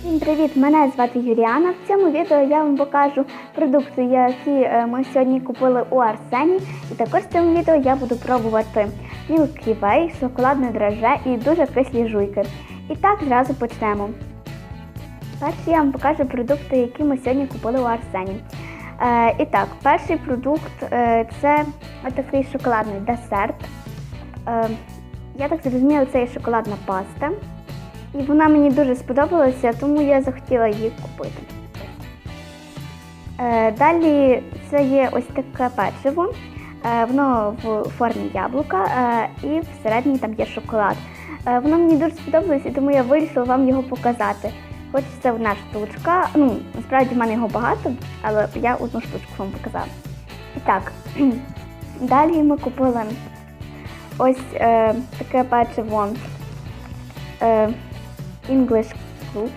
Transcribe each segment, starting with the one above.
Всім привіт! Мене звати Юліана. В цьому відео я вам покажу продукти, які е, ми сьогодні купили у Арсені. І також в цьому відео я буду пробувати Way, шоколадне драже і дуже кислі жуйки. І так зразу почнемо. Перше я вам покажу продукти, які ми сьогодні купили у Арсені. Е, і так, перший продукт е, це такий шоколадний десерт. Е, я так зрозуміла, це є шоколадна паста. І вона мені дуже сподобалася, тому я захотіла її купити. Е, далі це є ось таке печиво. Е, воно в формі яблука е, і всередині там є шоколад. Воно мені дуже сподобалося, тому я вирішила вам його показати. Хоч це одна штучка. Ну, насправді в мене його багато, але я одну штучку вам показала. І так, далі ми купили ось е, таке печиво. Е, English Club.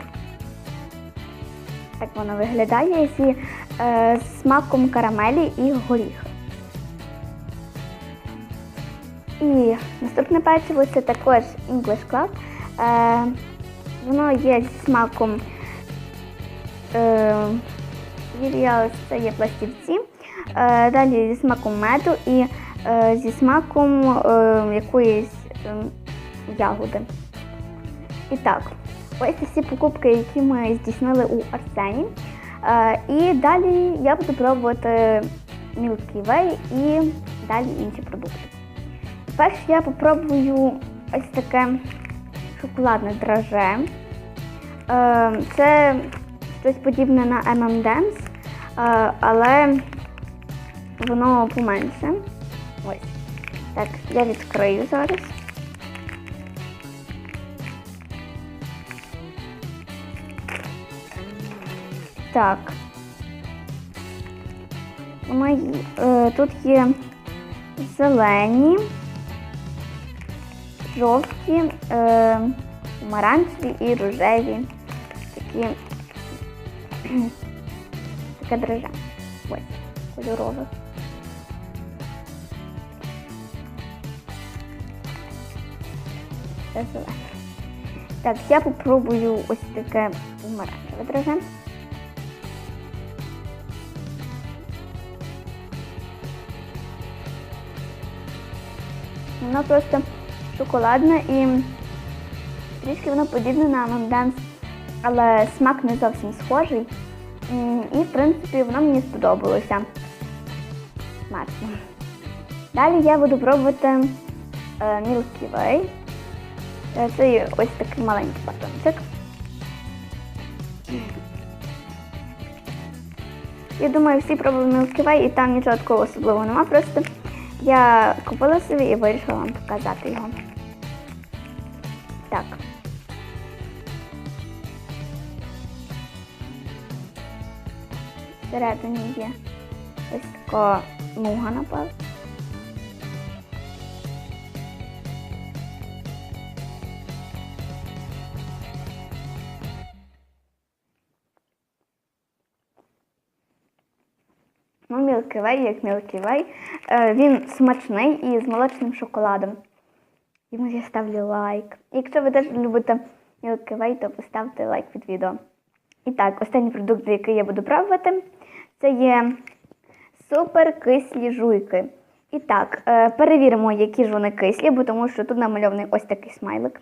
Так воно виглядає зі е, смаком карамелі і горіх. І наступне печиво це також English Club. Е, воно є зі смаком е, це є пластівці. Е, далі зі смаком меду і е, зі смаком е, якоїсь е, ягоди. І так, ось всі покупки, які ми здійснили у Арсені. Е, і далі я буду пробувати Milky Way і далі інші продукти. Перше я попробую ось таке шоколадне драже. Е, це щось подібне на M&M's, е, але воно поменше. Ось. Так, я відкрию зараз. Так. Е, тут є зелені, жовті, е, помаранчеві і рожеві. Такі таке драже. Ось, кольорове. Це зелене. Так, я попробую ось таке помаранчеве драже. Воно просто шоколадне і трішки воно подібне на M&M's, але смак не зовсім схожий. І, в принципі, воно мені сподобалося. Смачно. Далі я буду пробувати е, Milky Way. Е, Це ось такий маленький батончик. Я думаю, всі пробували Milky Way і там нічого такого особливого нема. Просто я купила собі і вирішила вам показати його. Так. Всередині є ось така муга, напевно. Ну, Way, як Way. Е, Він смачний і з молочним шоколадом. Йому я ставлю лайк. Якщо ви теж любите Way, то поставте лайк під відео. І так, останній продукт, який я буду пробувати, це є супер кислі жуйки. І так, е, перевіримо, які ж вони кислі, бо тому що тут намальований ось такий смайлик.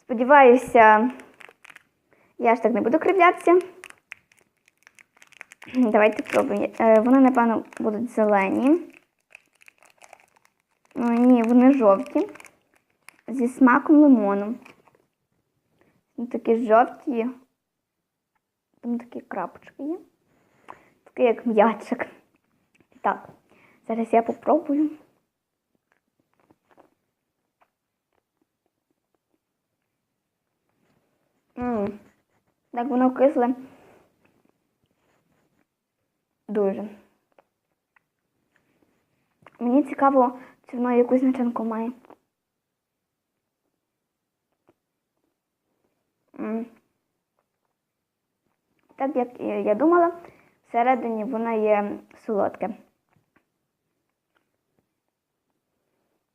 Сподіваюся, я ж так не буду кривлятися. Давайте спробуємо. Е, Вони, напевно, будуть зелені. О, ні, вони жовті. Зі смаком лимону. Вони такі жовті. Там такі крапочки є. Такий як м'ячик. Так, зараз я попробую. Так воно кисле. Дуже. Мені цікаво, чи воно якусь начинку має. Так як я думала, всередині воно є солодке.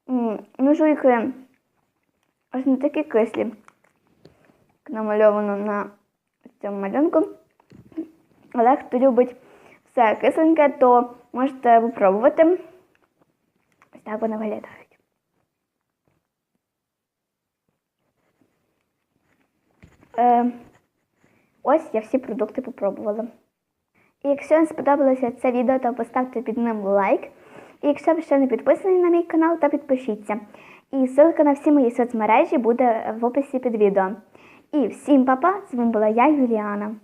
Ну, жуйки аж не такі кислі. як намальовано на цьому малюнку. Але хто любить все кисленьке, то можете спробувати. Ось так вони виглядають. Е, ось я всі продукти попробувала. І якщо вам сподобалося це відео, то поставте під ним лайк. І якщо ви ще не підписані на мій канал, то підпишіться. І ссылка на всі мої соцмережі буде в описі під відео. І всім па-па! З вами була я, Юліана.